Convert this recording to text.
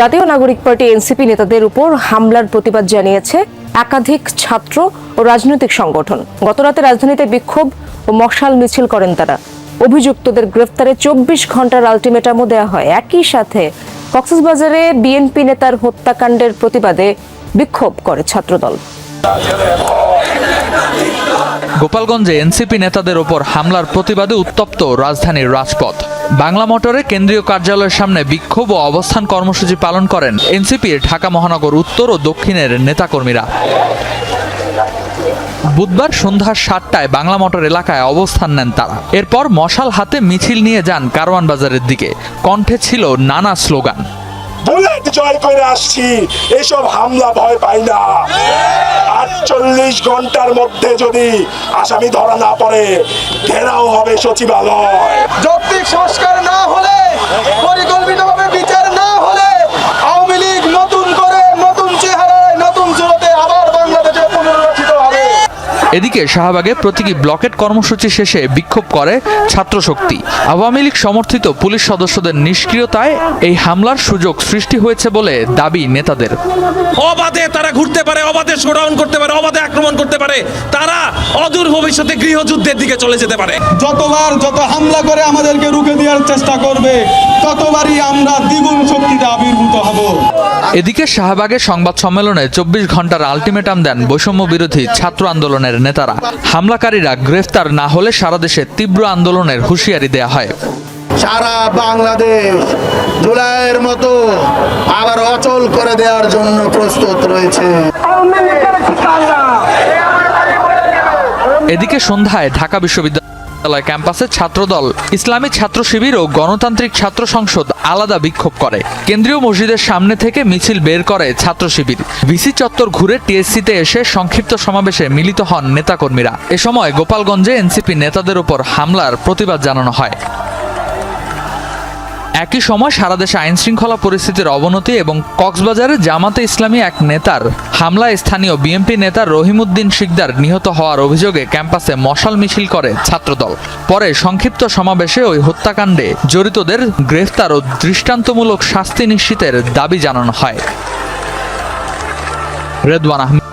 জাতীয় নাগরিক party NCP নেতাদের উপর হামলার প্রতিবাদ জানিয়েছে একাধিক ছাত্র ও রাজনৈতিক সংগঠন। গতরাতে রাজধানীতে বিক্ষোভ ও মশাল মিছিল করেন তারা। অভিযুক্তদের গ্রেফতারে চব্বিশ ঘণ্টার আলটিমেটামও দেওয়া হয়। একই সাথে কক্সবাজারে বিএনপি নেতার হত্যাকাণ্ডের প্রতিবাদে বিক্ষোভ করে ছাত্রদল। গোপালগঞ্জে এনসিপি নেতাদের ওপর হামলার প্রতিবাদে উত্তপ্ত রাজধানীর রাজপথ। বাংলা মোটরে কেন্দ্রীয় কার্যালয়ের সামনে বিক্ষোভ ও অবস্থান কর্মসূচি পালন করেন এনসিপির ঢাকা মহানগর উত্তর ও দক্ষিণের নেতাকর্মীরা। বুধবার সন্ধ্যা সাতটায় বাংলা মোটর এলাকায় অবস্থান নেন তারা। এরপর মশাল হাতে মিছিল নিয়ে যান কারওয়ান বাজারের দিকে। কণ্ঠে ছিল নানা স্লোগান। বুলেট জয় করে আসছি, এসব হামলা ভয় পাই না। আটচল্লিশ ঘণ্টার মধ্যে যদি আসামি ধরা না পড়ে ঘেরাও হবে সচিবালয়। যৌক্তিক সংস্কার না হলে পরিকল্পিতভাবে বিচার না হলে আওয়ামী লীগ নতুন করে নতুন চেহারায় নতুন সুরতে আবার বাংলাদেশে পুনর্গঠিত হবে। এদিকে শাহবাগে প্রতীকী ব্লকেট কর্মসূচি শেষে বিক্ষোভ করে ছাত্র শক্তি আওয়ামী লীগ সমর্থিত পুলিশ সদস্যদের নিষ্ক্রিয়তায় এই হামলার সুযোগ সৃষ্টি হয়েছে বলে দাবি নেতাদের। অবাধে তারা ঘুরতে পারে শোডাউন করতে পারে অবাধে আক্রমণ করতে পারে তারা অদূর ভবিষ্যতে গৃহযুদ্ধের দিকে চলে যেতে পারে। যতবার যত হামলা করে আমাদেরকে রুখে দেওয়ার চেষ্টা করবে ততবারই আমরা দ্বিগুণ শক্তিতে আবির্ভূত হব। এদিকে শাহবাগের সংবাদ সম্মেলনে চব্বিশ ঘণ্টার আলটিমেটাম দেন বৈষম্য বিরোধী ছাত্র আন্দোলনের নেতারা। হামলাকারীরা গ্রেফতার না হলে সারা দেশে তীব্র আন্দোলনের হুঁশিয়ারি দেয়া হয়। সারা বাংলাদেশ জুলাইয়ের মতো আবার অচল করে দেওয়ার জন্য প্রস্তুত রয়েছে। এদিকে সন্ধ্যায় ঢাকা বিশ্ববিদ্যালয় ক্যাম্পাসে ছাত্রদল, ইসলামী ছাত্র শিবির ও গণতান্ত্রিক ছাত্র সংসদ আলাদা বিক্ষোভ করে। কেন্দ্রীয় মসজিদের সামনে থেকে মিছিল বের করে ছাত্র শিবির। ভিসি চত্বর ঘুরে টিএসসিতে এসে সংক্ষিপ্ত সমাবেশে মিলিত হন নেতাকর্মীরা। এ সময় গোপালগঞ্জে এনসিপি নেতাদের উপর হামলার প্রতিবাদ জানানো হয়। একই সময় সারা দেশে আইন শৃঙ্খলা পরিস্থিতির অবনতি এবং কক্সবাজারে জামাতে ইসলামী এক নেতার হামলায় স্থানীয় বিএনপি নেতা রহিমউদ্দিন শিকদার নিহত হওয়ার অভিযোগে ক্যাম্পাসে মশাল মিছিল করে ছাত্রদল। পরে সংক্ষিপ্ত সমাবেশে ওই হত্যাকাণ্ডে জড়িতদের গ্রেফতার ও দৃষ্টান্তমূলক শাস্তি নিশ্চিতের দাবি জানানো হয়। রেদওয়ান আহমেদ।